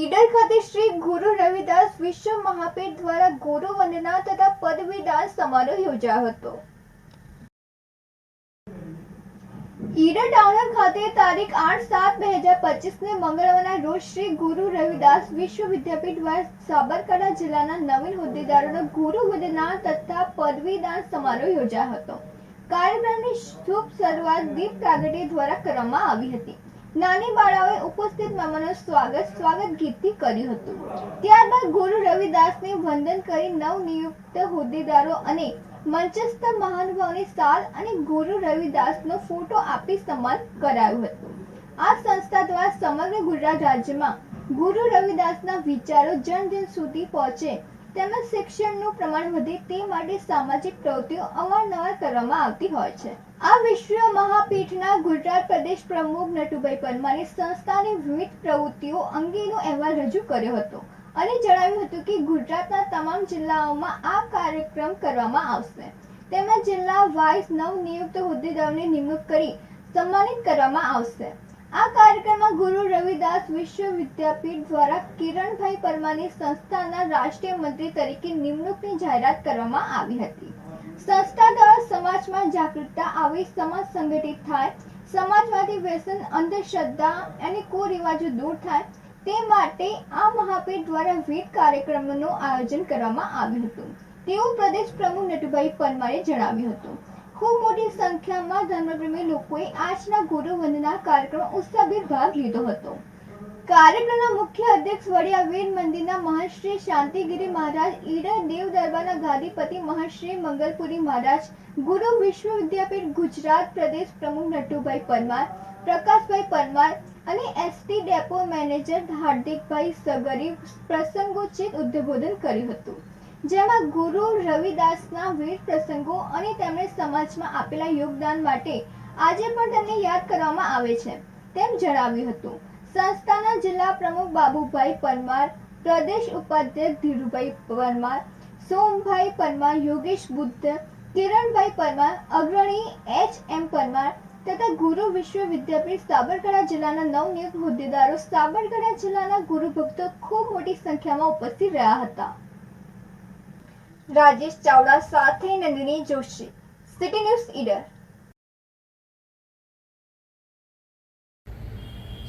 ઈડર ખાતે શ્રી ગુરુ રવિદાસ વિશ્વ મહાપીઠ દ્વારા ગુરુ વંદના તથા પદવીદાન સમારોહ યોજાયો હતો. ઈડર ટાઉન ખાતે તારીખ આઠ સાત બે હજાર પચીસને મંગળવારના રોજ શ્રી ગુરુ રવિદાસ વિશ્વ વિદ્યાપીઠ દ્વારા સાબરકાંઠા જિલ્લાના નવીન હોદ્દેદારોનો ગુરુ વંદના તથા પદવીદાન સમારોહ યોજાયો હતો. કાર્યક્રમની શુભ શરૂઆત દીપ પ્રાગટ્ય દ્વારા કરવામાં આવી હતી. નાની બાળાઓએ ઉપસ્થિત મહેમાનો સ્વાગત સ્વાગત ગીતથી કર્યું હતું. ત્યારબાદ ગુરુ રવિદાસને વંદન કરી નવનિયુક્ત હોદ્દેદારો અને મંચસ્થ મહાનુભાવની સાલ અને ગુરુ રવિદાસનો ફોટો આપી સન્માન કરાયું હતું. આ સંસ્થા દ્વારા સમગ્ર ગુજરાત રાજ્યમાં ગુરુ રવિદાસના વિચારો જન જન સુધી પહોંચે તેમજ શિક્ષણનું પ્રમાણ વધે તે માટે સામાજિક પ્રવૃત્તિઓ અવારનવાર કરવામાં આવતી હોય છે. આ વિશ્વ મહાપીઠના ગુજરાત પ્રદેશ પ્રમુખ નટુભાઈ પરમારે સંસ્થાની વિવિધ પ્રવૃત્તિઓ અંગેનો અહેવાલ રજૂ કર્યો હતો અને જણાવ્યું હતું કે ગુજરાતના તમામ જિલ્લાઓમાં આ કાર્યક્રમ કરવામાં આવશે. તેમજ જિલ્લા નવ નવનિયુક્ત હોદ્દેદારોની નિમણૂક કરી સન્માનિત કરવામાં આવશે. આ કાર્યક્રમમાં ગુરુ રવિદાસ વિશ્વ વિદ્યાપીઠ દ્વારા કિરણભાઈ પરમારની સંસ્થાના રાષ્ટ્રીય મંત્રી તરીકે નિમણૂકની જાહેરાત કરવામાં આવી હતી. સંસ્થા દ્વારા સમાજમાં જાગૃતતા આવી, સમાજ સંગઠિત થાય સમાજમાંથી વ્યસન, અંધશ્રદ્ધા અને કુરિવાજો દૂર થાય તે માટે આ મહાપીઠ દ્વારા વિવિધ કાર્યક્રમોનું આયોજન કરવામાં આવ્યું હતું. તેવું પ્રદેશ પ્રમુખ નટુભાઈ પરમારે જણાવ્યું હતું. ખૂબ મોટી સંખ્યામાં ધર્મપ્રેમી લોકોએ આજના ગુરુ વંદના કાર્યક્રમ ઉત્સાહભેર ભાગ લીધો હતો. કાર્યક્રમના મુખ્ય અધ્યક્ષ વડિયા વીર મંદિરના મહંત શ્રી શાંતિગીરી મહારાજ, ઈડર દેવ દરબારના ગાદીપતિ મહંત શ્રી મંગલપુરી મહારાજ, ગુરુ વિશ્વ વિદ્યાપીઠ ગુજરાત પ્રદેશ પ્રમુખ નટુભાઈ પરમાર, પ્રકાશભાઈ પરમાર અને ST depot manager Hardikbhai Sagri પ્રસંગોચિત ઉદ્બોધન કર્યું હતું. જેમાં ગુરુ રવિદાસના વિવિધ પ્રસંગો અને તેમણે સમાજમાં આપેલા યોગદાન માટે આજે પણ તેમને યાદ કરવામાં આવે છે. તેમ જણાવ્યું હતું. સંસ્થાના જિલ્લા પ્રમુખ બાબુભાઈ પરમાર, પ્રદેશ ઉપાધ્યક્ષ ધીરુભાઈ પરમાર, સોમભાઈ પરમાર, યોગેશ બુદ્ધ, કિરણભાઈ પરમાર, અગ્રણી એચ એમ પરમાર તથા ગુરુ વિશ્વ વિદ્યાપીઠ સાબરકાંઠા જિલ્લાના નવનિયુક્ત હોદ્દેદારો સાબરકાંઠા જિલ્લાના ગુરુ ભક્તો ખૂબ મોટી સંખ્યામાં ઉપસ્થિત રહ્યા હતા. રાજેશ ચાવડા સાથે Nandini Joshi. City news Idar.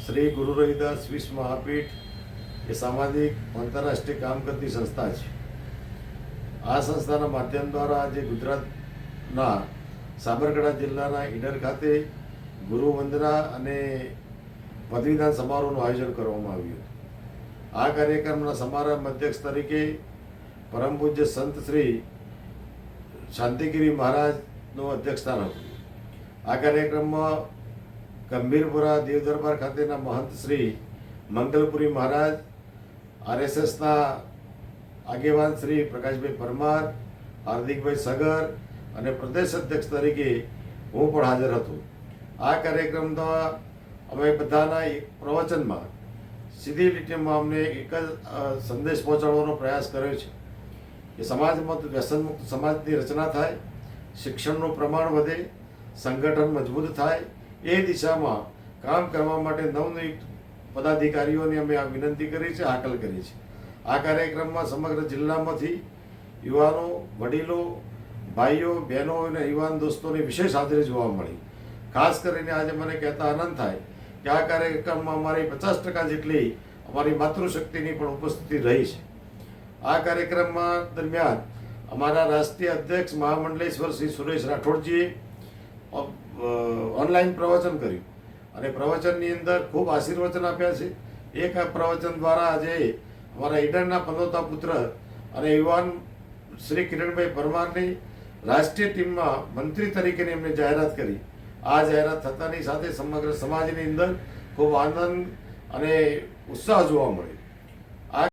Shri Guru Ravidas વિશ્વ મહાપીઠ એ સામાજિક, આંતરરાષ્ટ્રીય કામ કરતી સંસ્થા છે. આ સંસ્થાના માધ્યમ દ્વારા આજે ગુજરાતના સાબરકાંઠા જિલ્લાના ઈડર ખાતે ગુરુ વંદના અને પદવીદાન સમારોહનું આયોજન કરવામાં આવ્યું આ કાર્યક્રમના સમારંભ અધ્યક્ષ તરીકે પરમ પૂજ્ય સંત શ્રી શાંતિગીરી મહારાજનું અધ્યક્ષસ્થાન હતું. આ કાર્યક્રમમાં ગંભીરપુરા દેવ દરબાર ખાતેના મહંત શ્રી મંગલપુરી મહારાજ, આરએસએસના આગેવાન શ્રી પ્રકાશભાઈ પરમાર, હાર્દિકભાઈ સગર અને પ્રદેશ અધ્યક્ષ તરીકે હું પણ હાજર હતો. આ કાર્યક્રમના અમે બધાના એક પ્રવચનમાં સીધી લીટીમાં અમને એક જ સંદેશ પહોંચાડવાનો પ્રયાસ કર્યો છે. કે સમાજમાં વ્યસનમુક્ત સમાજની રચના થાય, શિક્ષણનું પ્રમાણ વધે, સંગઠન મજબૂત થાય, એ દિશામાં કામ કરવા માટે નવનિયુક્ત પદાધિકારીઓને અમે આ વિનંતી કરી છે, હાકલ કરી છે. આ કાર્યક્રમમાં સમગ્ર જિલ્લામાંથી યુવાનો, વડીલો, ભાઈઓ, બહેનો અને યુવાન દોસ્તોની વિશેષ હાજરી જોવા મળી. ખાસ કરીને આજે મને કહેતા આનંદ થાય કે આ કાર્યક્રમમાં અમારી પચાસ ટકા જેટલી અમારી માતૃશક્તિની પણ ઉપસ્થિતિ રહી છે. આ કાર્યક્રમમાં દરમિયાન અમારા રાષ્ટ્રીય અધ્યક્ષ મહામંડલેશ્વર શ્રી સુરેશ રાઠોડજીએ ઓનલાઈન પ્રવચન કર્યું. અને પ્રવચનની અંદર ખૂબ આશીર્વચન આપ્યા છે. એક પ્રવચન દ્વારા આજે અમારા ઈડરના પનોતા પુત્ર અને યુવાન શ્રી કિરણભાઈ પરમારની રાષ્ટ્રીય ટીમમાં મંત્રી તરીકેની એમને જાહેરાત કરી. આ જાહેરાત થતાની સાથે સમગ્ર સમાજની અંદર ખૂબ આનંદ અને ઉત્સાહ જોવા મળ્યો.